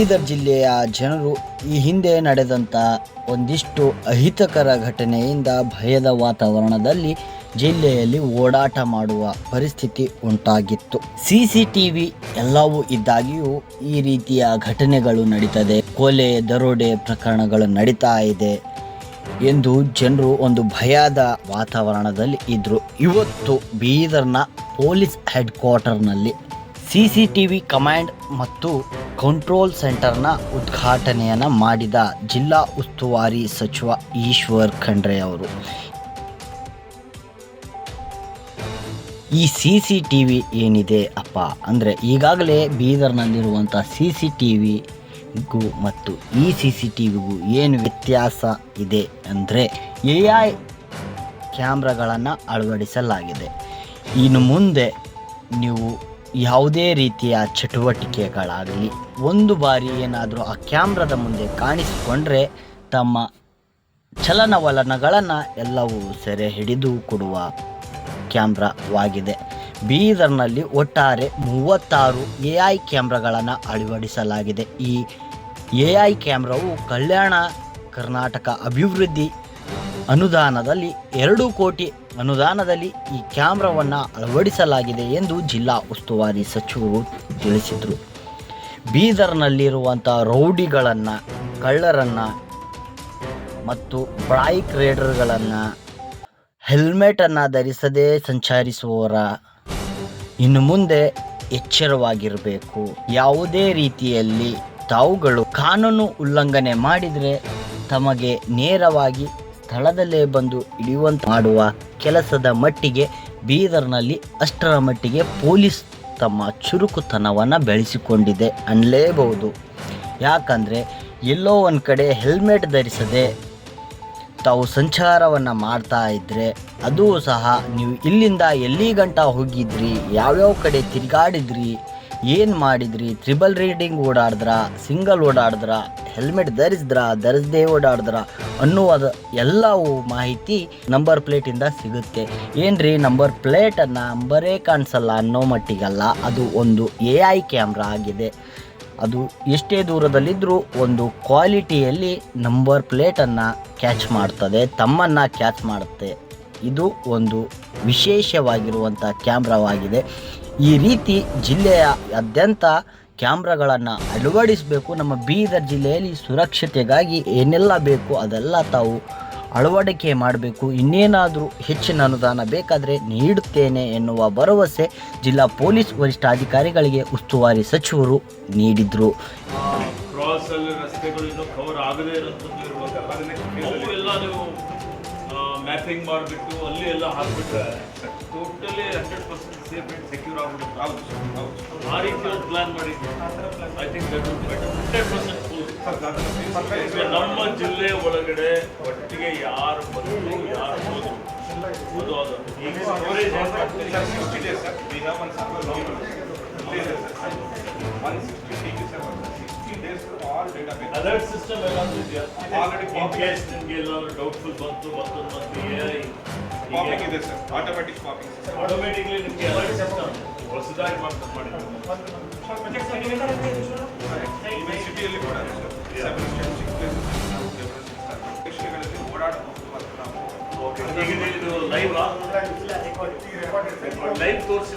ಬೀದರ್ ಜಿಲ್ಲೆಯ ಜನರು ಈ ಹಿಂದೆ ನಡೆದಂಥ ಒಂದಿಷ್ಟು ಅಹಿತಕರ ಘಟನೆಯಿಂದ ಭಯದ ವಾತಾವರಣದಲ್ಲಿ ಜಿಲ್ಲೆಯಲ್ಲಿ ಓಡಾಟ ಮಾಡುವ ಪರಿಸ್ಥಿತಿ ಉಂಟಾಗಿತ್ತು. ಸಿ ಸಿ ಟಿ ವಿ ಎಲ್ಲವೂ ಇದ್ದಾಗಿಯೂ ಈ ರೀತಿಯ ಘಟನೆಗಳು ನಡೀತದೆ. ಕೊಲೆ, ದರೋಡೆ ಪ್ರಕರಣಗಳು ನಡೀತಾ ಇದೆ ಎಂದು ಜನರು ಒಂದು ಭಯದ ವಾತಾವರಣದಲ್ಲಿ ಇದ್ದರು ಇವತ್ತು ಬೀದರ್ನ police head ಕ್ವಾರ್ಟರ್ನಲ್ಲಿ C C T V command ಮತ್ತು ಕಂಟ್ರೋಲ್ ಸೆಂಟರ್ನ ಉದ್ಘಾಟನೆಯನ್ನು ಮಾಡಿದ ಜಿಲ್ಲಾ ಉಸ್ತುವಾರಿ ಸಚಿವ ಈಶ್ವರ್ ಖಂಡ್ರೆ ಅವರು. ಈ ಸಿ ಸಿ ಟಿ ವಿ ಏನಿದೆ ಅಪ್ಪ? ಅಂದರೆ ಈಗಾಗಲೇ ಬೀದರ್ನಲ್ಲಿರುವಂಥ ಸಿ ಸಿ ಟಿ ವಿಗೂ ಮತ್ತು ಈ ಸಿ ಸಿ ಟಿ ವಿಗೂ ಏನು ವ್ಯತ್ಯಾಸ ಇದೆ ಅಂದರೆ ಎ ಐ ಕ್ಯಾಮ್ರಾಗಳನ್ನು ಅಳವಡಿಸಲಾಗಿದೆ. ಇನ್ನು ಮುಂದೆ ನೀವು ಯಾವುದೇ ರೀತಿಯ ಚಟುವಟಿಕೆಗಳಾಗಲಿ, ಒಂದು ಬಾರಿ ಏನಾದರೂ ಆ ಕ್ಯಾಮ್ರಾದ ಮುಂದೆ ಕಾಣಿಸಿಕೊಂಡ್ರೆ ತಮ್ಮ ಚಲನವಲನಗಳನ್ನು ಎಲ್ಲವೂ ಸೆರೆ ಹಿಡಿದು ಕೊಡುವ ಕ್ಯಾಮ್ರಾವಾಗಿದೆ. ಬೀದರ್ನಲ್ಲಿ ಒಟ್ಟಾರೆ ಮೂವತ್ತಾರು ಎ ಐ ಕ್ಯಾಮ್ರಾಗಳನ್ನು ಅಳವಡಿಸಲಾಗಿದೆ. ಈ ಎ ಐ ಕ್ಯಾಮ್ರಾವು ಕಲ್ಯಾಣ ಕರ್ನಾಟಕ ಅಭಿವೃದ್ಧಿ ಅನುದಾನದಲ್ಲಿ ಎರಡು ಕೋಟಿ ಅನುದಾನದಲ್ಲಿ ಈ ಕ್ಯಾಮ್ರಾವನ್ನು ಅಳವಡಿಸಲಾಗಿದೆ ಎಂದು ಜಿಲ್ಲಾ ಉಸ್ತುವಾರಿ ಸಚಿವರು ತಿಳಿಸಿದರು. ಬೀದರ್ನಲ್ಲಿರುವಂಥ ರೌಡಿಗಳನ್ನು, ಕಳ್ಳರನ್ನು ಮತ್ತು ಬೈಕ್ ರೈಡರ್ಗಳನ್ನು ಹೆಲ್ಮೆಟನ್ನು ಧರಿಸದೇ ಸಂಚರಿಸುವವರ ಇನ್ನು ಮುಂದೆ ಎಚ್ಚರವಾಗಿರಬೇಕು. ಯಾವುದೇ ರೀತಿಯಲ್ಲಿ ತಾವುಗಳು ಕಾನೂನು ಉಲ್ಲಂಘನೆ ಮಾಡಿದರೆ ತಮಗೆ ನೇರವಾಗಿ ಸ್ಥಳದಲ್ಲೇ ಬಂದು ಹಿಡಿಯುವಂತ ಮಾಡುವ ಕೆಲಸದ ಮಟ್ಟಿಗೆ ಬೀದರ್ನಲ್ಲಿ ಅಷ್ಟರ ಮಟ್ಟಿಗೆ ಪೊಲೀಸ್ ತಮ್ಮ ಚುರುಕುತನವನ್ನು ಬೆಳೆಸಿಕೊಂಡಿದೆ ಅನ್ನಲೇಬಹುದು. ಯಾಕಂದರೆ ಎಲ್ಲೋ ಒಂದು ಕಡೆ ಹೆಲ್ಮೆಟ್ ಧರಿಸದೆ ತಾವು ಸಂಚಾರವನ್ನು ಮಾಡ್ತಾ ಇದ್ದರೆ ಅದು ಸಹ ನೀವು ಇಲ್ಲಿಂದ ಎಲ್ಲಿ ಗಂಟ ಹೋಗಿದ್ರಿ, ಯಾವ್ಯಾವ ಕಡೆ ತಿರುಗಾಡಿದ್ರಿ ಏನು ಮಾಡಿದ್ರಿ? ತ್ರಿಬಲ್ ರೀಡಿಂಗ್ ಓಡಾಡಿದ್ರ? ಸಿಂಗಲ್ ಓಡಾಡಿದ್ರ? ಹೆಲ್ಮೆಟ್ ಧರಿಸಿದ್ರ? ಧರಿಸದೇ ಓಡಾಡಿದ್ರ? ಅನ್ನುವ ಎಲ್ಲವೂ ಮಾಹಿತಿ ನಂಬರ್ ಪ್ಲೇಟಿಂದ ಸಿಗುತ್ತೆ. ಏನ್ರಿ? ನಂಬರ್ ಪ್ಲೇಟನ್ನು ನಂಬರೇ ಕಾಣಿಸಲ್ಲ ಅನ್ನೋ ಮಟ್ಟಿಗಲ್ಲ. ಅದು ಒಂದು ಎ ಐ ಕ್ಯಾಮ್ರಾ ಆಗಿದೆ. ಅದು ಎಷ್ಟೇ ದೂರದಲ್ಲಿದ್ದರೂ ಒಂದು ಕ್ವಾಲಿಟಿಯಲ್ಲಿ ನಂಬರ್ ಪ್ಲೇಟನ್ನು ಕ್ಯಾಚ್ ಮಾಡ್ತದೆ, ತಮ್ಮನ್ನು ಕ್ಯಾಚ್ ಮಾಡುತ್ತೆ. ಇದು ಒಂದು ವಿಶೇಷವಾಗಿರುವಂಥ ಕ್ಯಾಮ್ರಾವಾಗಿದೆ ಈ ರೀತಿ ಜಿಲ್ಲೆಯ ಅದ್ಯಂತ ಕ್ಯಾಮ್ರಾಗಳನ್ನು ಅಳವಡಿಸಬೇಕು ನಮ್ಮ ಬೀದರ್ ಜಿಲ್ಲೆಯಲ್ಲಿ ಸುರಕ್ಷತೆಗಾಗಿ ಏನೆಲ್ಲ ಬೇಕು ಅದೆಲ್ಲ ತಾವು ಅಳವಡಿಕೆ ಮಾಡಬೇಕು. ಇನ್ನೇನಾದರೂ ಹೆಚ್ಚಿನ ಅನುದಾನ ಬೇಕಾದರೆ ನೀಡುತ್ತೇನೆ ಎನ್ನುವ ಭರವಸೆ ಜಿಲ್ಲಾ ಪೊಲೀಸ್ ವರಿಷ್ಠಾಧಿಕಾರಿಗಳಿಗೆ ಉಸ್ತುವಾರಿ ಸಚಿವರು ನೀಡಿದರು. ಮ್ಯಾಪಿಂಗ್ ಮಾಡಿಬಿಟ್ಟು ಅಲ್ಲಿ ಎಲ್ಲ ಹಾಕ್ಬಿಟ್ರೆ totally hundred percent safe and secure ಆಗ್ಬಿಡುತ್ತೆ ಆ ರೀತಿ ಒಂದು ಪ್ಲಾನ್ ಮಾಡಿದ್ವಿ I think that would better hundred percent ನಮ್ಮ ಜಿಲ್ಲೆ ಒಳಗಡೆ ಒಟ್ಟಿಗೆ ಯಾರು ಬಂದ್ರು ಯಾರು ಹೋದ್ರು ಅದು ಅದು ಈಗ ಸ್ಟೋರೇಜ್ ಹೆಂಗ್ ಮಾಡ್ತೀರಿ? ಅಲರ್ಟ್ ಸಿಸ್ಟಮ್ ಏನಾದ್ರು ಇದೆಯಾ? Already ಇನ್ ಕೇಸ್ ನಿಮ್ಗೆ ಏನಾದ್ರು ಡೌಟ್ಫುಲ್ ಬಂತು ಮತ್ತೊಂದು ಬಂತು ಪಾಪಿಂಗ್ ಇದೆ ಸರ್ ಆಟೋಮ್ಯಾಟಿಕ್ ಪಾಪಿಂಗ್ ಆಟೋಮ್ಯಾಟಿಕ್ಲಿ ನಿಮಗೆ ಅಲರ್ಟ್ ಸಿಸ್ಟಮ್ ಹೊಸದಾಗಿ ಮಾಡ್ತಾರೆ ಮಾಡಿದ್ರು ಸರ್ ಸಿಟಿಯಲ್ಲಿ ಕೂಡ ಸೆವೆನ್ ಸಿಕ್ಸ್ ಪ್ಲೇಸಸ್ ಓಡಾಡಬಹುದು ಮತ್ತು ನಾವು ಓಕೆ ಈಗ ಇದು ಲೈವ್ ಲೈವ್ ತೋರಿಸಿ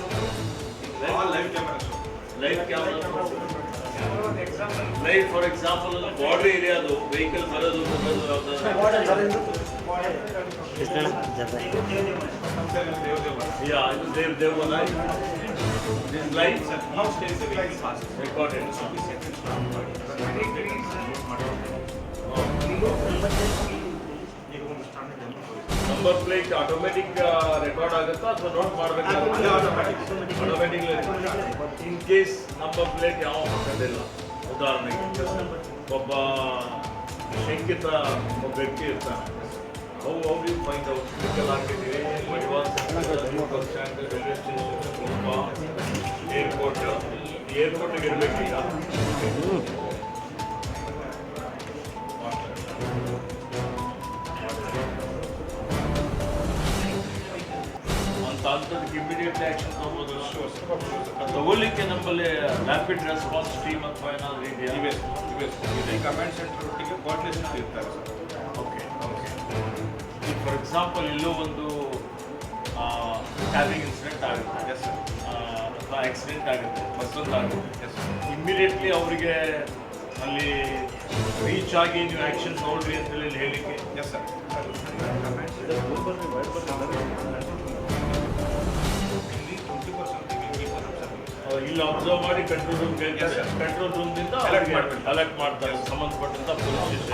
live cameras live camera live for example border ಏರಿಯಾದು vehicle ಬರೋದು. ಬರೋದು ಯಾವ್ದಾದ್ರು ಯಾ ಇದು ದೇವ್ ದೇವನ ದಿಸ್ ಲೈವ್ ನಾವು stage recorded number plate automatic record ಆಗುತ್ತಾ ಅಥವಾ ನೋಟ್ ಮಾಡಬೇಕಾಗುತ್ತೆ automatic in case number plate ಯಾವ ಹಾಕೋದಿಲ್ಲ ಉದಾಹರಣೆಗೆ ಒಬ್ಬ ಶಂಕಿತ ಒಬ್ಬ ವ್ಯಕ್ತಿ ಇರ್ತಾನೆ ಅವು how you find out medical ಹಾಕಿದ್ದೀವಿ ಅಡ್ವಾನ್ಸ್ ರೈಲ್ವೆ ಸ್ಟೇಷನ್ ಏರ್ಪೋರ್ಟ್ ಏರ್ಪೋರ್ಟಿಗೆ ಇರಬೇಕೀಗ ಅಂತ ಅಂಥದ್ದಕ್ಕೆ ಇಮಿಡಿಯೇಟ್ ಆ್ಯಕ್ಷನ್ ತೊಗೊಬೋದು ಶೋರ್ಸ್ ತಗೊಳ್ಳಿಕ್ಕೆ ನಮ್ಮಲ್ಲಿ ರ್ಯಾಪಿಡ್ ರೆಸ್ಪಾನ್ಸ್ ಟೀಮ್ ಅಥವಾ ಏನಾದರೂ ಇದೆಯಾ ಇವೆ ಇವೆ ಇದೆ ಕಮಾಂಡ್ ಸೆಂಟರ್ ಒಟ್ಟಿಗೆ ಕೋಆರ್ಡಿನೇಷನ್ ಇರ್ತಾರೆ ಸರ್ ಓಕೆ ಓಕೆ ಈಗ ಫಾರ್ ಎಕ್ಸಾಂಪಲ್ ಎಲ್ಲೋ ಒಂದು ಟ್ರಾಫಿಕ್ ಇನ್ಸಿಡೆಂಟ್ ಆಗುತ್ತೆ. ಎಸ್ ಅಥವಾ ಆಕ್ಸಿಡೆಂಟ್ ಆಗುತ್ತೆ ಬಸ್ಸೊಂದು ಆಗುತ್ತೆ. ಎಸ್ ಇಮ್ಮಿಡಿಯೇಟ್ಲಿ ಅವರಿಗೆ ಅಲ್ಲಿ ರೀಚ್ ಆಗಿ ನೀವು ಆ್ಯಕ್ಷನ್ ನೋಡ್ರಿ ಅಂತೇಳಿ ಹೇಳಿಕ್ಕೆ. ಎಸ್ ಸರ್ ಇಲ್ಲಿ ಅಬ್ಸರ್ವ್ ಮಾಡಿ ಕಂಟ್ರೋಲ್ ರೂಮ್. ಕಂಟ್ರೋಲ್ ರೂಮ್ನಿಂದ Alert ಮಾಡ್ಬೇಕು. ಅಲರ್ಟ್ ಮಾಡ್ತಾರೆ ಸಂಬಂಧಪಟ್ಟಂತ ಪೊಲೀಸ್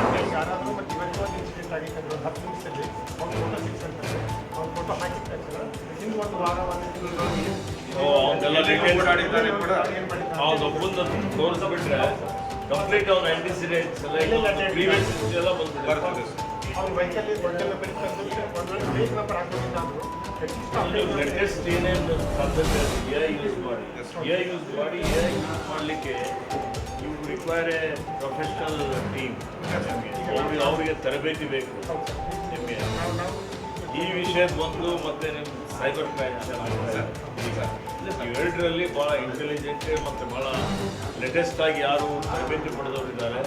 ಅವ್ನು ಒಬ್ಬಂದು ತೋರಿಸ್ಬಿಟ್ರೆ ಕಂಪ್ಲೀಟ್ ಅವ್ನ ಆಂಟಿಸಿಡೆಂಟ್ಸ್ ಎಲ್ಲ ಪ್ರೀವಿಯಸ್ ಎಲ್ಲ ಬಂದ್ಬಿಡುತ್ತೆ ಬರ್ತದೆ ಸರ್ ಅವ್ನ ಬೈಕಲ್ಲಿ ದೊಡ್ಡ ಬರೀ ತಂದು ಒಂದು ವೇಳೆ ಫೇಕ್ ನಂಬರ್ ಹಾಕೊಂಡಿದ್ದಾದ್ರು ಅಟ್ಲೀಸ್ಟ್ ಲೇಟೆಸ್ಟ್ ಏನೇನು ಸಾಧ್ಯತೆ ಎ ಯೂಸ್ ಮಾಡಿ ಎ ಯೂಸ್ ಮಾಡಿ ಎ ಯೂಸ್ ಮಾಡಲಿಕ್ಕೆ you require a professional team ನಿಮಗೆ ಅವರಿಗೆ ತರಬೇತಿ ಬೇಕು. ನಿಮಗೆ ಈ ವಿಷಯದ ಒಂದು ಮತ್ತೆ ನಿಮ್ಮ ಸೈಬರ್ ಕ್ರೈಮ್ ಸರ್. ನೀವು ಎರಡರಲ್ಲಿ ಭಾಳ ಇಂಟೆಲಿಜೆಂಟ್ ಮತ್ತು ಭಾಳ ಲೇಟೆಸ್ಟ್ ಆಗಿ ಯಾರು ತರಬೇತಿ ಪಡೆದವರು ಇದ್ದಾರೆ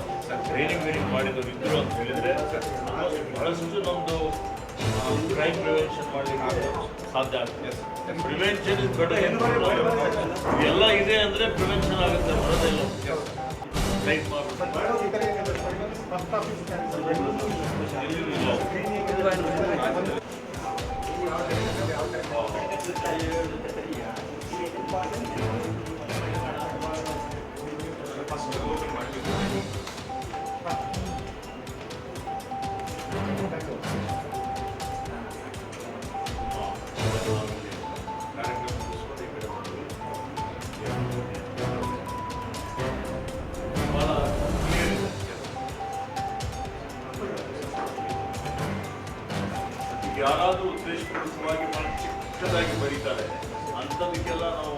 ಟ್ರೈನಿಂಗ್ ವೀನಿಂಗ್ ಮಾಡಿದವರು ಇದ್ರು ಅಂತ ಹೇಳಿದ್ರೆ ಬಹಳಷ್ಟು ನಮ್ಮದು ಕ್ರೈಮ್ ಪ್ರಿವೆನ್ಷನ್ ಮಾಡಲಿಕ್ಕೆ ಸಾಧ್ಯ ಆಗ್ತದೆ. ಪ್ರಿವೆನ್ಷನ್ ಇಸ್ ಬೆಟರ್ ಎಲ್ಲ ಇದೆ ಅಂದರೆ ಪ್ರಿವೆನ್ಷನ್ ಆಗುತ್ತೆ ಬರೋದೇ ಇಲ್ಲ. ಟೈಪ್ ಮಾಡ್ಬಿಟ್ಟು. ಯಾರಾದರೂ ಉದ್ದೇಶಪೂರ್ವಕವಾಗಿ ಭಾಳ ಚಿಕ್ಕದಾಗಿ ಬರೀತಾರೆ ಅಂಥದಕ್ಕೆಲ್ಲ ನಾವು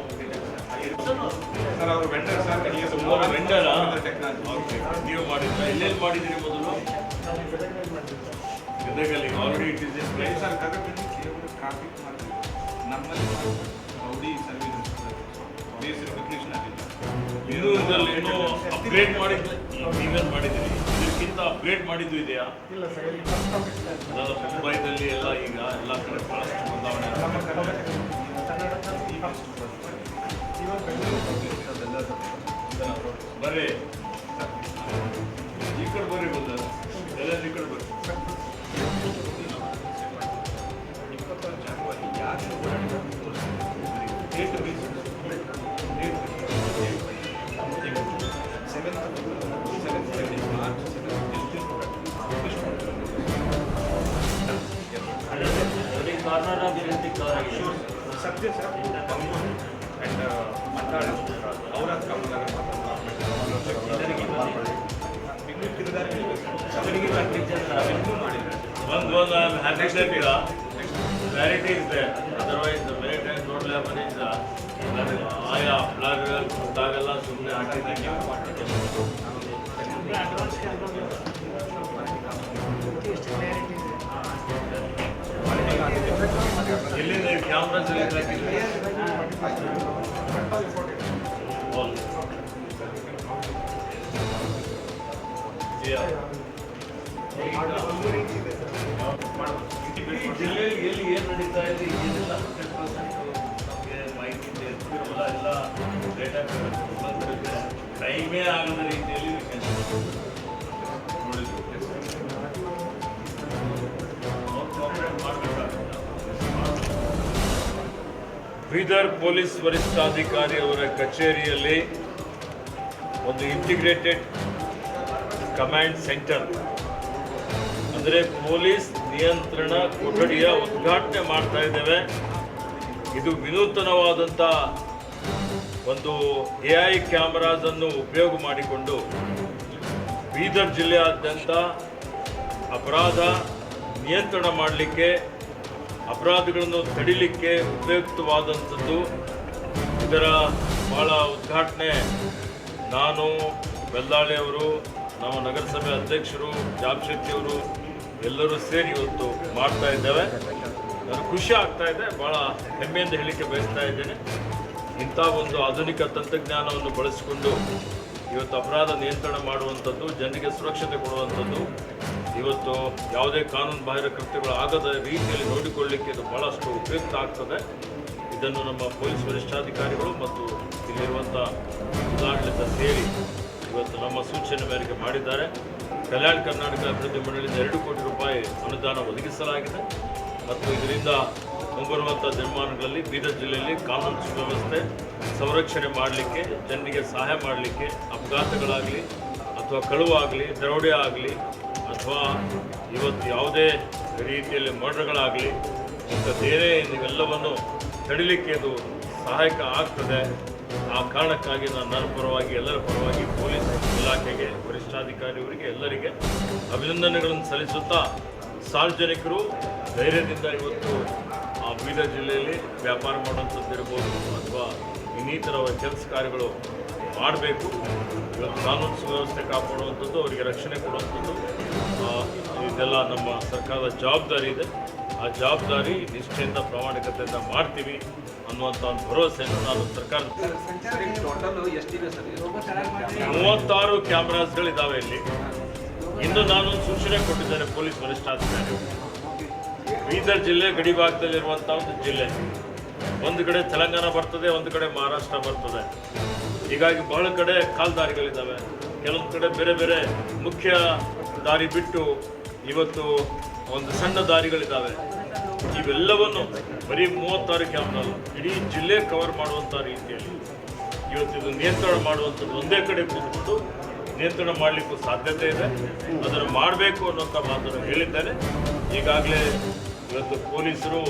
ಸರ್ ಅವರು ವೆಂಡರ್ ಸರ್ ಕಡಿಗೆ ವೆಂಡರ್ ಟೆಕ್ನಾಲಜಿ ನೀವು ಮಾಡಿದ್ರೆ ಎಲ್ಲೆಲ್ಲಿ ಮಾಡಿದ್ದೀರಿ ಮೊದಲು? ಗದಗಲ್ಲಿ already it is place sir ಗದಗಲ್ಲಿ ಕೇವಲ ಟ್ರಾಫಿಕ್ ಮಾಡಿ ನಮ್ಮಲ್ಲಿ ರೌಡಿ ಸರ್ವಿಸ್ ಬೇಸ್ ರೆಕಗ್ನಿಷನ್ ಆಗಿಲ್ಲ ಇದು ಇದರಲ್ಲಿ ಇನ್ನೂ ಅಪ್ಗ್ರೇಡ್ ಮಾಡಿದ್ರೆ ನೀವೇನು ಮಾಡಿದ್ದೀರಿ? ಇದಕ್ಕಿಂತ ಅಪ್ಗ್ರೇಡ್ ಮಾಡಿದ್ದು ಇದೆಯಾ? ಇಲ್ಲ ಸರ್ ಮುಂಬೈದಲ್ಲಿ ಎಲ್ಲ ಈಗ ಎಲ್ಲ ಕಡೆ ಭಾಳಷ್ಟು ಬದಲಾವಣೆ ಇವಾಗ ಬೆಂಗಳೂರು ಬರ್ರಿ. one, I'm happy that uh, clarity is there. Otherwise, the many times road level is uh, ಆಯಾ ಬ್ಲರ್ ಗೊತ್ತಾಗಲ್ಲ ಸುಮ್ಮನೆ ಹಾಕಿದಂಗೆ ಎಲ್ಲಿಂದ ಕ್ಯಾಮ್ರಾಸ್ ಎಲ್ಲ ಹಾಕಿದ್ರೆ All. ಎಲ್ಲಿ ಏನು ನಡೀತಾ ಇದೆ ನಮಗೆ ಮಾಹಿತಿ ಎಲ್ಲ ಟೈಮೇ ರೀತಿಯಲ್ಲಿ. ಬೀದರ್ ಪೊಲೀಸ್ ವರಿಷ್ಠಾಧಿಕಾರಿ ಅವರ ಕಚೇರಿಯಲ್ಲಿ ಒಂದು ಇಂಟಿಗ್ರೇಟೆಡ್ ಕಮಾಂಡ್ ಸೆಂಟರ್ ಅಂದರೆ ಪೊಲೀಸ್ ನಿಯಂತ್ರಣ ಕೊಠಡಿಯ ಉದ್ಘಾಟನೆ ಮಾಡ್ತಾ ಇದ್ದೇವೆ. ಇದು ವಿನೂತನವಾದಂಥ ಒಂದು ಎ ಐ ಕ್ಯಾಮರಾಸನ್ನು ಉಪಯೋಗ ಮಾಡಿಕೊಂಡು ಬೀದರ್ ಜಿಲ್ಲೆಯಾದ್ಯಂತ ಅಪರಾಧ ನಿಯಂತ್ರಣ ಮಾಡಲಿಕ್ಕೆ, ಅಪರಾಧಗಳನ್ನು ತಡಿಲಿಕ್ಕೆ ಉಪಯುಕ್ತವಾದಂಥದ್ದು. ಇದರ ಭಾಳ ಉದ್ಘಾಟನೆ ನಾನು ಬೆಲ್ಲಾಳಿಯವರು ನಮ್ಮ ನಗರಸಭೆ ಅಧ್ಯಕ್ಷರು ಜಾಬ್ಶೆಟ್ಟಿಯವರು ಎಲ್ಲರೂ ಸೇರಿ ಇವತ್ತು ಮಾಡ್ತಾ ಇದ್ದೇವೆ. ನಾನು ಖುಷಿ ಆಗ್ತಾ ಇದೆ ಭಾಳ ಹೆಮ್ಮೆಯಿಂದ ಹೇಳಿಕೆ ಬಯಸ್ತಾ ಇದ್ದೇನೆ. ಇಂಥ ಒಂದು ಆಧುನಿಕ ತಂತ್ರಜ್ಞಾನವನ್ನು ಬಳಸಿಕೊಂಡು ಇವತ್ತು ಅಪರಾಧ ನಿಯಂತ್ರಣ ಮಾಡುವಂಥದ್ದು, ಜನರಿಗೆ ಸುರಕ್ಷತೆ ಕೊಡುವಂಥದ್ದು, ಇವತ್ತು ಯಾವುದೇ ಕಾನೂನು ಬಾಹಿರ ಕೃತ್ಯಗಳು ಆಗದ ರೀತಿಯಲ್ಲಿ ನೋಡಿಕೊಳ್ಳಲಿಕ್ಕೆ ಇದು ಭಾಳಷ್ಟು ಉಪಯುಕ್ತ ಆಗ್ತದೆ. ಇದನ್ನು ನಮ್ಮ ಪೊಲೀಸ್ ವರಿಷ್ಠಾಧಿಕಾರಿಗಳು ಮತ್ತು ಇಲ್ಲಿರುವಂಥ ಜಿಲ್ಲಾಡಳಿತ ಸೇರಿ ಇವತ್ತು ನಮ್ಮ ಸೂಚನೆ ಮೇರೆಗೆ ಮಾಡಿದ್ದಾರೆ. ಕಲ್ಯಾಣ ಕರ್ನಾಟಕ ಅಭಿವೃದ್ಧಿ ಮಂಡಳಿಯಿಂದ ಎರಡು ಕೋಟಿ ರೂಪಾಯಿ ಅನುದಾನ ಒದಗಿಸಲಾಗಿದೆ ಮತ್ತು ಇದರಿಂದ ಮುಂಬರುವಂಥ ದಿನಮಾನಗಳಲ್ಲಿ ಬೀದರ್ ಜಿಲ್ಲೆಯಲ್ಲಿ ಕಾನೂನು ಸುವ್ಯವಸ್ಥೆ ಸಂರಕ್ಷಣೆ ಮಾಡಲಿಕ್ಕೆ, ಜನರಿಗೆ ಸಹಾಯ ಮಾಡಲಿಕ್ಕೆ ಅಪಘಾತಗಳಾಗಲಿ ಅಥವಾ ಕಳುವಾಗಲಿ, ದರೋಡೆ ಆಗಲಿ ಅಥವಾ ಇವತ್ತು ಯಾವುದೇ ರೀತಿಯಲ್ಲಿ ಮರ್ಡರ್ಗಳಾಗಲಿ, ಇಂಥದ್ದೇನೇ ಇವೆಲ್ಲವನ್ನು ತಡಿಲಿಕ್ಕೆ ಇದು ಸಹಾಯಕ ಆಗ್ತದೆ. ಆ ಕಾರಣಕ್ಕಾಗಿ ನಾನು ನನ್ನ ಪರವಾಗಿ, ಎಲ್ಲರ ಪರವಾಗಿ ಪೊಲೀಸ್ ಇಲಾಖೆಗೆ, ವರಿಷ್ಠಾಧಿಕಾರಿಯವರಿಗೆ, ಎಲ್ಲರಿಗೆ ಅಭಿನಂದನೆಗಳನ್ನು ಸಲ್ಲಿಸುತ್ತಾ ಸಾರ್ವಜನಿಕರು ಧೈರ್ಯದಿಂದ ಇವತ್ತು ಆ ಬೀದರ್ ಜಿಲ್ಲೆಯಲ್ಲಿ ವ್ಯಾಪಾರ ಮಾಡುವಂಥದ್ದಿರ್ಬೋದು ಅಥವಾ ಇನ್ನಿತರ ಕೆಲಸ ಕಾರ್ಯಗಳು ಮಾಡಬೇಕು. ಇವತ್ತು ಕಾನೂನು ಸುವ್ಯವಸ್ಥೆ ಕಾಪಾಡುವಂಥದ್ದು, ಅವರಿಗೆ ರಕ್ಷಣೆ ಕೊಡುವಂಥದ್ದು. ಇದೆಲ್ಲ ನಮ್ಮ ಸರ್ಕಾರದ ಜವಾಬ್ದಾರಿ ಇದೆ. ಆ ಜವಾಬ್ದಾರಿ ನಿಷ್ಠೆಯಿಂದ ಪ್ರಾಮಾಣಿಕತೆಯಿಂದ ಮಾಡ್ತೀವಿ. ಅನ್ನುವಂಥ ಒಂದು ಭರವಸೆಯನ್ನು ನಾನು ಸರ್ಕಾರದ ಟೋಟಲ್ ಎಷ್ಟಿದೆ ಸರ್ ಇದು? ಮೂವತ್ತಾರು ಕ್ಯಾಮ್ರಾಸ್ಗಳಿದ್ದಾವೆ ಇಲ್ಲಿ. ಇನ್ನು ನಾನು ಸೂಚನೆ ಕೊಟ್ಟಿದ್ದೇನೆ ಪೊಲೀಸ್ ವರಿಷ್ಠಾಧಿಕಾರಿ ಬೀದರ್ ಜಿಲ್ಲೆ ಗಡಿ ಭಾಗದಲ್ಲಿರುವಂಥ ಒಂದು ಜಿಲ್ಲೆ. ಒಂದು ಕಡೆ ತೆಲಂಗಾಣ ಬರ್ತದೆ, ಒಂದು ಕಡೆ ಮಹಾರಾಷ್ಟ್ರ ಬರ್ತದೆ. ಹೀಗಾಗಿ ಬಹಳ ಕಡೆ ಕಾಲ್ದಾರಿಗಳಿದ್ದಾವೆ ಕೆಲವೊಂದು ಕಡೆ ಬೇರೆ ಬೇರೆ ಮುಖ್ಯ ದಾರಿ ಬಿಟ್ಟು ಇವತ್ತು ಒಂದು ಸಣ್ಣ ದಾರಿಗಳಿದ್ದಾವೆ ಇವೆಲ್ಲವನ್ನು ಬರೀ ಮೂವತ್ತಾರು ಕ್ಯಾಮ್ರಾ ಅಲ್ಲ, ಇಡೀ ಜಿಲ್ಲೆ ಕವರ್ ಮಾಡುವಂಥ ರೀತಿಯಲ್ಲಿ ಇವತ್ತು ನಿಯಂತ್ರಣ ಮಾಡುವಂಥದ್ದು ಒಂದೇ ಕಡೆ ಕೂತ್ಕೊಂಡು ನಿಯಂತ್ರಣ ಮಾಡಲಿಕ್ಕೂ ಸಾಧ್ಯತೆ ಇದೆ. ಅದನ್ನು ಮಾಡಬೇಕು ಅನ್ನೋಂಥ ಮಾತನ್ನು ಹೇಳಿದ್ದೇನೆ. ಈಗಾಗಲೇ ಇವತ್ತು ಪೊಲೀಸರು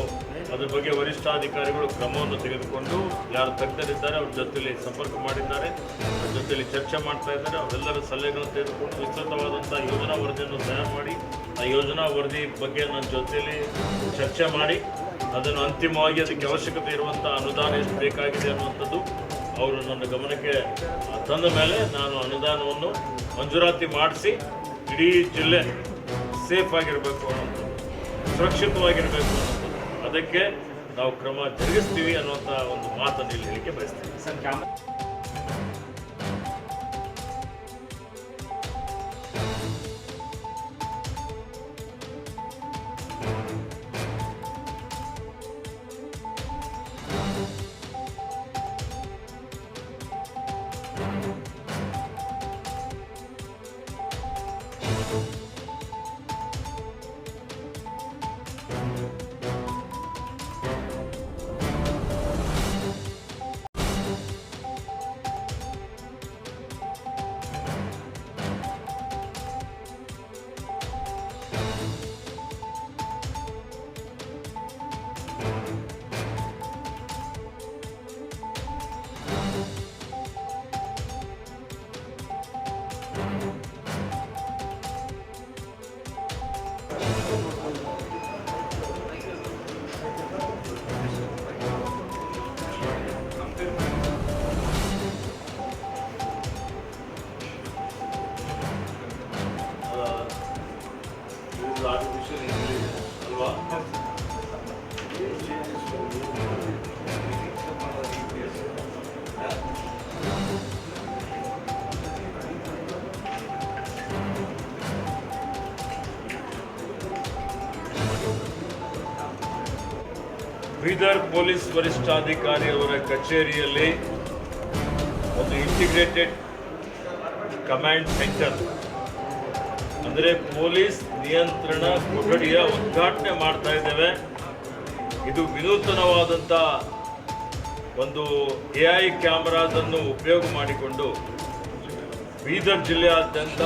ಅದ್ರ ಬಗ್ಗೆ ವರಿಷ್ಠಾಧಿಕಾರಿಗಳು ಕ್ರಮವನ್ನು ತೆಗೆದುಕೊಂಡು ಯಾರು ತಜ್ಞರಿದ್ದಾರೆ ಅವ್ರ ಜೊತೆಯಲ್ಲಿ ಸಂಪರ್ಕ ಮಾಡಿದ್ದಾರೆ, ಅವ್ರ ಜೊತೆಯಲ್ಲಿ ಚರ್ಚೆ ಮಾಡ್ತಾ ಇದ್ದಾರೆ, ಅವರೆಲ್ಲರ ಸಲಹೆಗಳನ್ನು ತೆಗೆದುಕೊಂಡು ವಿಸ್ತೃತವಾದಂಥ ಯೋಜನಾ ವರದಿಯನ್ನು ತಯಾರು ಮಾಡಿ, ಆ ಯೋಜನಾ ವರದಿ ಬಗ್ಗೆ ನನ್ನ ಜೊತೆಯಲ್ಲಿ ಚರ್ಚೆ ಮಾಡಿ, ಅದನ್ನು ಅಂತಿಮವಾಗಿ ಅದಕ್ಕೆ ಅವಶ್ಯಕತೆ ಇರುವಂಥ ಅನುದಾನ ಎಷ್ಟು ಬೇಕಾಗಿದೆ ಅನ್ನುವಂಥದ್ದು ಅವರು ನನ್ನ ಗಮನಕ್ಕೆ ತಂದ ಮೇಲೆ ನಾನು ಅನುದಾನವನ್ನು ಮಂಜೂರಾತಿ ಮಾಡಿಸಿ ಇಡೀ ಜಿಲ್ಲೆ ಸೇಫ್ ಆಗಿರಬೇಕು ಅನ್ನೋಂಥದ್ದು ಸುರಕ್ಷಿತವಾಗಿರಬೇಕು ಅನ್ನೋದು. ಅದಕ್ಕೆ ನಾವು ಕ್ರಮ ಜರುಗಿಸ್ತೀವಿ ಅನ್ನುವಂಥ ಒಂದು ಮಾತನ್ನು ಇಲ್ಲಿ ಹೇಳಿಕೆ ಬಯಸ್ತೀವಿ ಬೀದರ್ ಪೊಲೀಸ್ ವರಿಷ್ಠಾಧಿಕಾರಿ ಅವರ ಕಚೇರಿಯಲ್ಲಿ ಒಂದು ಇಂಟಿಗ್ರೇಟೆಡ್ ಕಮಾಂಡ್ ಸೆಂಟರ್ ಅಂದರೆ ಪೊಲೀಸ್ ನಿಯಂತ್ರಣ ಕೊಠಡಿಯ ಉದ್ಘಾಟನೆ ಮಾಡ್ತಾ ಇದ್ದೇವೆ. ಇದು ವಿನೂತನವಾದಂಥ ಒಂದು ಎ ಐ ಕ್ಯಾಮ್ರಾದನ್ನು ಉಪಯೋಗ ಮಾಡಿಕೊಂಡು ಬೀದರ್ ಜಿಲ್ಲೆಯಾದ್ಯಂತ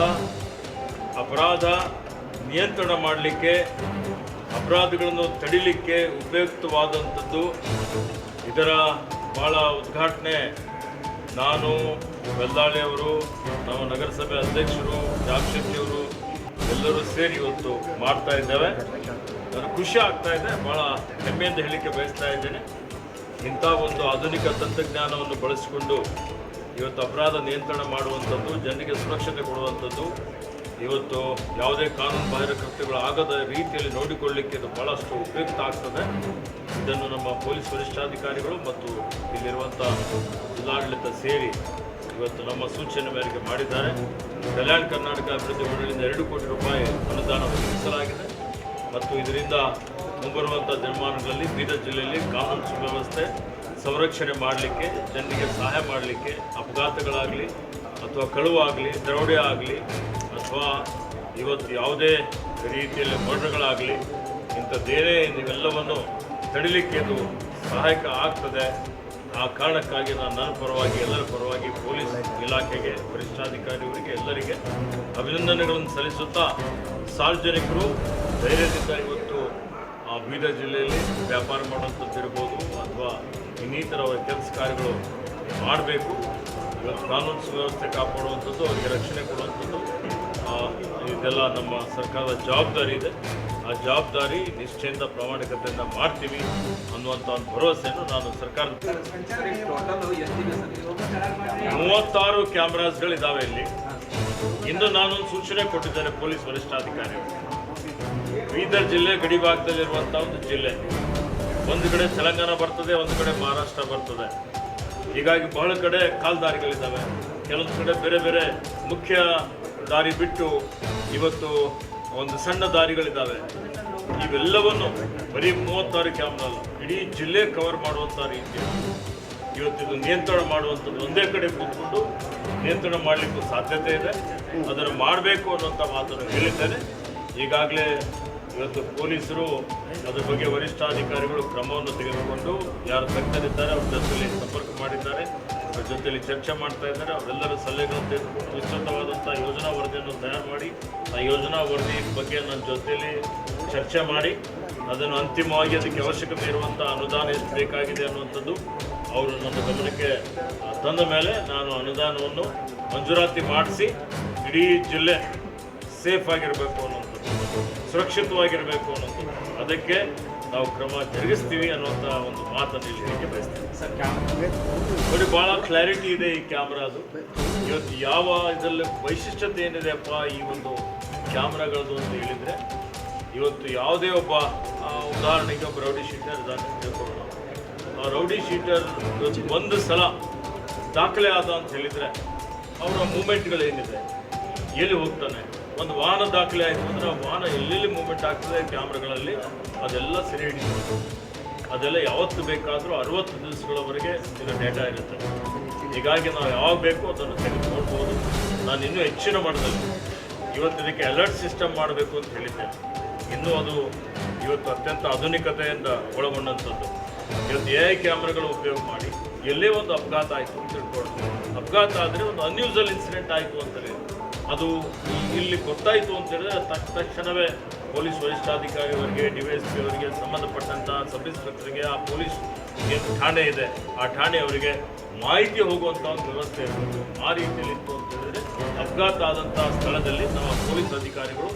ಅಪರಾಧ ನಿಯಂತ್ರಣ ಮಾಡಲಿಕ್ಕೆ, ಅಪರಾಧಗಳನ್ನು ತಡಿಲಿಕ್ಕೆ ಉಪಯುಕ್ತವಾದಂಥದ್ದು ಇದರ ಭಾಳ ಉದ್ಘಾಟನೆ ನಾನು ಬೆಲ್ಲಾಳಿಯವರು ನಮ್ಮ ನಗರಸಭೆ ಅಧ್ಯಕ್ಷರು ಜಾಕ್ಷತಿಯವರು ಎಲ್ಲರೂ ಸೇರಿ ಇವತ್ತು ಮಾಡ್ತಾ ಇದ್ದೇವೆ. ನನಗೆ ಖುಷಿ ಆಗ್ತಾ ಇದೆ ಭಾಳ ಹೆಮ್ಮೆಯಿಂದ ಹೇಳಿಕೆ ಬಯಸ್ತಾ ಇದ್ದೇನೆ. ಇಂಥ ಒಂದು ಆಧುನಿಕ ತಂತ್ರಜ್ಞಾನವನ್ನು ಬಳಸಿಕೊಂಡು ಇವತ್ತು ಅಪರಾಧ ನಿಯಂತ್ರಣ ಮಾಡುವಂಥದ್ದು, ಜನರಿಗೆ ಸುರಕ್ಷತೆ ಕೊಡುವಂಥದ್ದು, ಇವತ್ತು ಯಾವುದೇ ಕಾನೂನು ಬಾಹಿರ ಕೃತ್ಯಗಳು ಆಗದ ರೀತಿಯಲ್ಲಿ ನೋಡಿಕೊಳ್ಳಲಿಕ್ಕೆ ಇದು ಭಾಳಷ್ಟು ಉಪಯುಕ್ತ ಆಗ್ತದೆ. ಇದನ್ನು ನಮ್ಮ ಪೊಲೀಸ್ ವರಿಷ್ಠಾಧಿಕಾರಿಗಳು ಮತ್ತು ಇಲ್ಲಿರುವಂಥ ಜಿಲ್ಲಾಡಳಿತ ಸೇರಿ ಇವತ್ತು ನಮ್ಮ ಸೂಚನೆ ಮೇರೆಗೆ ಮಾಡಿದ್ದಾರೆ. ಕಲ್ಯಾಣ ಕರ್ನಾಟಕ ಅಭಿವೃದ್ಧಿ ಮಂಡಳಿಯಿಂದ ಎರಡು ಕೋಟಿ ರೂಪಾಯಿ ಅನುದಾನ ಒದಗಿಸಲಾಗಿದೆ. ಮತ್ತು ಇದರಿಂದ ಮುಂಬರುವಂಥ ದಿನಮಾನಗಳಲ್ಲಿ ಬೀದರ್ ಜಿಲ್ಲೆಯಲ್ಲಿ ಕಾನೂನು ಸುವ್ಯವಸ್ಥೆ ಸಂರಕ್ಷಣೆ ಮಾಡಲಿಕ್ಕೆ, ಜನರಿಗೆ ಸಹಾಯ ಮಾಡಲಿಕ್ಕೆ, ಅಪಘಾತಗಳಾಗಲಿ ಅಥವಾ ಕಳುವಾಗಲಿ, ದರೋಡೆ ಆಗಲಿ ಅಥವಾ ಇವತ್ತು ಯಾವುದೇ ರೀತಿಯಲ್ಲಿ ಮರಣಗಳಾಗಲಿ, ಇಂಥದ್ದೇನೇ ನೀವೆಲ್ಲವನ್ನು ತಡಿಲಿಕ್ಕೆ ಇದು ಸಹಾಯಕ ಆಗ್ತದೆ. ಆ ಕಾರಣಕ್ಕಾಗಿ ನಾನು ನನ್ನ ಪರವಾಗಿ, ಎಲ್ಲರ ಪರವಾಗಿ ಪೊಲೀಸ್ ಇಲಾಖೆಗೆ, ವರಿಷ್ಠಾಧಿಕಾರಿಯವರಿಗೆ, ಎಲ್ಲರಿಗೆ ಅಭಿನಂದನೆಗಳನ್ನು ಸಲ್ಲಿಸುತ್ತಾ ಸಾರ್ವಜನಿಕರು ಧೈರ್ಯದಿಂದ ಇವತ್ತು ಬೀದರ್ ಜಿಲ್ಲೆಯಲ್ಲಿ ವ್ಯಾಪಾರ ಮಾಡುವಂಥದ್ದಿರ್ಬೋದು ಅಥವಾ ಇನ್ನಿತರ ಕೆಲಸ ಕಾರ್ಯಗಳು ಮಾಡಬೇಕು. ಇವತ್ತು ಕಾನೂನು ಸುವ್ಯವಸ್ಥೆ ಕಾಪಾಡುವಂಥದ್ದು, ಅವರಿಗೆ ರಕ್ಷಣೆ ಕೊಡುವಂಥದ್ದು. ಇದೆಲ್ಲ ನಮ್ಮ ಸರ್ಕಾರದ ಜವಾಬ್ದಾರಿ ಇದೆ. ಆ ಜವಾಬ್ದಾರಿ ನಿಷ್ಠೆಯಿಂದ ಪ್ರಾಮಾಣಿಕತೆಯಿಂದ ಮಾಡ್ತೀವಿ ಅನ್ನುವಂಥ ಒಂದು ಭರವಸೆಯನ್ನು ನಾನು ಸರ್ಕಾರದ ಮೂವತ್ತಾರು ಕ್ಯಾಮ್ರಾಸ್ಗಳಿದ್ದಾವೆ ಇಲ್ಲಿ. ಇಂದು ನಾನು ಸೂಚನೆ ಕೊಟ್ಟಿದ್ದೇನೆ ಪೊಲೀಸ್ ವರಿಷ್ಠಾಧಿಕಾರಿ ಬೀದರ್ ಜಿಲ್ಲೆ ಗಡಿ ಭಾಗದಲ್ಲಿರುವಂಥ ಒಂದು ಜಿಲ್ಲೆ. ಒಂದು ಕಡೆ ತೆಲಂಗಾಣ ಬರ್ತದೆ, ಒಂದು ಕಡೆ ಮಹಾರಾಷ್ಟ್ರ ಬರ್ತದೆ. ಹೀಗಾಗಿ ಬಹಳ ಕಡೆ ಕಾಲ್ದಾರಿಗಳಿದ್ದಾವೆ. ಕೆಲವೊಂದು ಕಡೆ ಬೇರೆ ಬೇರೆ ಮುಖ್ಯ ದಾರಿ ಬಿಟ್ಟು ಇವತ್ತು ಒಂದು ಸಣ್ಣ ದಾರಿಗಳಿದ್ದಾವೆ. ಇವೆಲ್ಲವನ್ನು ಬರೀ ಮೂವತ್ತಾರು ಕ್ಯಾಮ್ರಾ ಅಲ್ಲ, ಇಡೀ ಜಿಲ್ಲೆ ಕವರ್ ಮಾಡುವಂಥ ರೀತಿ. ಇವತ್ತು ಇದು ನಿಯಂತ್ರಣ ಮಾಡುವಂಥದ್ದು ಒಂದೇ ಕಡೆ ಕೂತ್ಕೊಂಡು ನಿಯಂತ್ರಣ ಮಾಡಲಿಕ್ಕೂ ಸಾಧ್ಯತೆ ಇದೆ. ಅದನ್ನು ಮಾಡಬೇಕು ಅನ್ನುವಂಥ ಮಾತನ್ನು ಹೇಳಿದ್ದೇನೆ. ಈಗಾಗಲೇ ಇವತ್ತು ಪೊಲೀಸರು ಅದ್ರ ಬಗ್ಗೆ ವರಿಷ್ಠಾಧಿಕಾರಿಗಳು ಕ್ರಮವನ್ನು ತೆಗೆದುಕೊಂಡು ಯಾರು ತಜ್ಞರಿದ್ದಾರೆ ಅವ್ರ ಜೊತೆಯಲ್ಲಿ ಸಂಪರ್ಕ ಮಾಡಿದ್ದಾರೆ, ಅವ್ರ ಜೊತೆಯಲ್ಲಿ ಚರ್ಚೆ ಮಾಡ್ತಾ ಇದ್ದಾರೆ, ಅವರೆಲ್ಲರ ಸಲಹೆಗಳನ್ನು ತೆಗೆದುಕೊಂಡು ವಿಸ್ತೃತವಾದಂಥ ಯೋಜನಾ ವರದಿಯನ್ನು ತಯಾರು ಮಾಡಿ, ಆ ಯೋಜನಾ ವರದಿ ಬಗ್ಗೆ ನನ್ನ ಜೊತೆಯಲ್ಲಿ ಚರ್ಚೆ ಮಾಡಿ, ಅದನ್ನು ಅಂತಿಮವಾಗಿ ಅದಕ್ಕೆ ಅವಶ್ಯಕತೆ ಇರುವಂಥ ಅನುದಾನ ಎಷ್ಟು ಬೇಕಾಗಿದೆ ಅನ್ನುವಂಥದ್ದು ಅವರು ನನ್ನ ಗಮನಕ್ಕೆ ತಂದ ಮೇಲೆ ನಾನು ಅನುದಾನವನ್ನು ಮಂಜೂರಾತಿ ಮಾಡಿಸಿ ಇಡೀ ಜಿಲ್ಲೆ ಸೇಫ್ ಆಗಿರಬೇಕು ಅನ್ನುವಂಥದ್ದು. ಸುರಕ್ಷಿತವಾಗಿರಬೇಕು ಅನ್ನೋದು. ಅದಕ್ಕೆ ನಾವು ಕ್ರಮ ಜರುಗಿಸ್ತೀವಿ ಅನ್ನುವಂಥ ಒಂದು ಮಾತನ್ನು ಇಲ್ಲಿ ಹೇಳಿಕೆ ಬಯಸ್ತೀವಿ. ನೋಡಿ ಭಾಳ ಕ್ಲಾರಿಟಿ ಇದೆ ಈ ಕ್ಯಾಮ್ರಾದು ಇವತ್ತು ಯಾವ ಇದರಲ್ಲಿ ವೈಶಿಷ್ಟ್ಯತೆ ಏನಿದೆ ಅಪ್ಪ ಈ ಒಂದು ಕ್ಯಾಮ್ರಾಗಳದ್ದು ಅಂತ ಹೇಳಿದರೆ ಇವತ್ತು ಯಾವುದೇ ಒಬ್ಬ ಉದಾಹರಣೆಗೆ ಒಬ್ಬ ರೌಡಿ ಶೀಟರ್ ತಿಳ್ಕೊಳ್ಳೋಣ. ಆ ರೌಡಿ ಶೀಟರ್ ಇವತ್ತು ಒಂದು ಸಲ ದಾಖಲೆ ಆದ ಅಂತ ಹೇಳಿದರೆ ಅವರ ಮೂಮೆಂಟ್ಗಳೇನಿದೆ ಎಲ್ಲಿ ಹೋಗ್ತಾನೆ? ಒಂದು ವಾಹನ ದಾಖಲೆ ಆಯಿತು ಅಂದರೆ ಆ ವಾಹನ ಎಲ್ಲೆಲ್ಲಿ ಮೂಮೆಂಟ್ ಆಗ್ತದೆ, ಕ್ಯಾಮ್ರಾಗಳಲ್ಲಿ ಅದೆಲ್ಲ ಸೆರೆ ಹಿಡಿಸ್ಬೋದು ಅದೆಲ್ಲ ಯಾವತ್ತು ಬೇಕಾದರೂ ಅರವತ್ತು ದಿವಸಗಳವರೆಗೆ ಇದರ ಡೇಟಾ ಇರುತ್ತೆ. ಹೀಗಾಗಿ ನಾವು ಯಾವಾಗ ಬೇಕೋ ಅದನ್ನು ತೆಗೆದು ನೋಡ್ಬೋದು. ನಾನು ಇನ್ನೂ ಹೆಚ್ಚಿನ ಮಟ್ಟದಲ್ಲಿ ಇವತ್ತು ಇದಕ್ಕೆ ಅಲರ್ಟ್ ಸಿಸ್ಟಮ್ ಮಾಡಬೇಕು ಅಂತ ಹೇಳಿದ್ದೆ. ಇನ್ನೂ ಅದು ಇವತ್ತು ಅತ್ಯಂತ ಆಧುನಿಕತೆಯಿಂದ ಒಳಗೊಂಡಂಥದ್ದು. ಇವತ್ತು ಎ ಐ ಕ್ಯಾಮ್ರಾಗಳು ಉಪಯೋಗ ಮಾಡಿ ಎಲ್ಲೇ ಒಂದು ಅಪಘಾತ ಆಯಿತು ಅಂತ ತಿಳ್ಕೊಳ್ತೀವಿ ಅಪಘಾತ ಆದರೆ ಒಂದು ಅನ್ಯೂಸಲ್ ಇನ್ಸಿಡೆಂಟ್ ಆಯಿತು ಅಂತಲೇ ಅದು ಇಲ್ಲಿ ಗೊತ್ತಾಯಿತು ಅಂತ ಹೇಳಿದ್ರೆ ತಕ್ಷ- ತಕ್ಷಣವೇ ಪೊಲೀಸ್ ವರಿಷ್ಠಾಧಿಕಾರಿಯವರಿಗೆ, ಡಿ ವೈ ಎಸ್ ಪಿ ಅವರಿಗೆ ಸಂಬಂಧಪಟ್ಟಂಥ ಸಬ್ ಇನ್ಸ್ಪೆಕ್ಟರ್ಗೆ ಆ ಪೊಲೀಸ್ ಠಾಣೆ ಇದೆ. ಆ ಠಾಣೆಯವರಿಗೆ ಮಾಹಿತಿ ಹೋಗುವಂಥ ಒಂದು ವ್ಯವಸ್ಥೆ ಇರಬೇಕು ಆ ರೀತಿಯಲ್ಲಿ ಇತ್ತು ಅಂತ ಹೇಳಿದ್ರೆ ಅಪಘಾತ ಆದಂಥ ಸ್ಥಳದಲ್ಲಿ ನಮ್ಮ ಪೊಲೀಸ್ ಅಧಿಕಾರಿಗಳು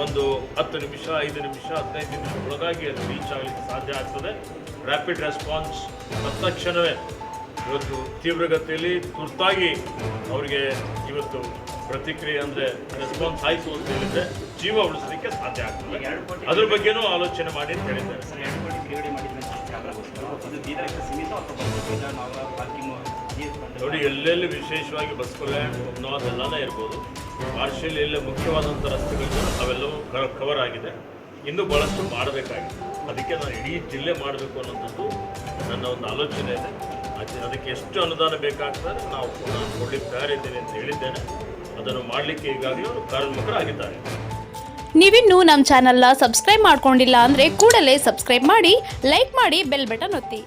ಒಂದು ಹತ್ತು ನಿಮಿಷ, ಐದು ನಿಮಿಷ, ಹದಿನೈದು ನಿಮಿಷ ಒಳಗಾಗಿ ಅದು ರೀಚ್ ಆಗಲಿಕ್ಕೆ ಸಾಧ್ಯ ಆಗ್ತದೆ. ರ್ಯಾಪಿಡ್ ರೆಸ್ಪಾನ್ಸ್ ತತ್ಕ್ಷಣವೇ ಇವತ್ತು ತೀವ್ರಗತಿಯಲ್ಲಿ ತುರ್ತಾಗಿ ಅವರಿಗೆ ಇವತ್ತು ಪ್ರತಿಕ್ರಿಯೆ ಅಂದರೆ ರೆಸ್ಪಾನ್ಸ್ ಆಯಿತು ಅಂತ ಹೇಳಿದ್ರೆ ಜೀವ ಉಳಿಸಲಿಕ್ಕೆ ಸಾಧ್ಯ ಆಗ್ತದೆ. ಅದ್ರ ಬಗ್ಗೆನೂ ಆಲೋಚನೆ ಮಾಡಿ ಅಂತ ಹೇಳಿದ್ದಾರೆ. ನೋಡಿ ಎಲ್ಲೆಲ್ಲಿ ವಿಶೇಷವಾಗಿ ಬಸ್ ಕಲ್ಯಾಣ ಅದೆಲ್ಲನೇ ಇರ್ಬೋದು. ಮಾರ್ಷಲ್ ಎಲ್ಲ ಮುಖ್ಯವಾದಂಥ ರಸ್ತೆಗಳು ಅವೆಲ್ಲವೂ ಕವರ್ ಆಗಿದೆ. ಇನ್ನೂ ಭಾಳಷ್ಟು ಮಾಡಬೇಕಾಗಿದೆ. ಅದಕ್ಕೆ ನಾನು ಇಡೀ ಜಿಲ್ಲೆ ಮಾಡಬೇಕು ಅನ್ನೋಂಥದ್ದು ನನ್ನ ಒಂದು ಆಲೋಚನೆ ಇದೆ. ಅದ್- ಅದಕ್ಕೆ ಎಷ್ಟು ಅನುದಾನ ಬೇಕಾಗ್ತದೆ ನಾವು ನಾನು ಕೊಡ್ಲಿಕ್ಕೆ ತಯಾರಿದ್ದೇನೆ ಅಂತ ಹೇಳಿದ್ದೇನೆ. ಅದನ್ನು ಮಾಡಲಿಕ್ಕೆ ಈಗಾಗಲೇ ಅವರು ಕಾರ್ಯೋನ್ಮುಖರಾಗಿದ್ದಾರೆ. ನೀವಿನ್ನೂ ನಮ್ಮ ಚಾನಲ್ನ ಸಬ್ಸ್ಕ್ರೈಬ್ ಮಾಡ್ಕೊಂಡಿಲ್ಲ ಅಂದರೆ ಕೂಡಲೇ ಸಬ್ಸ್ಕ್ರೈಬ್ ಮಾಡಿ, ಲೈಕ್ ಮಾಡಿ, ಬೆಲ್ ಬಟನ್ ಒತ್ತಿ.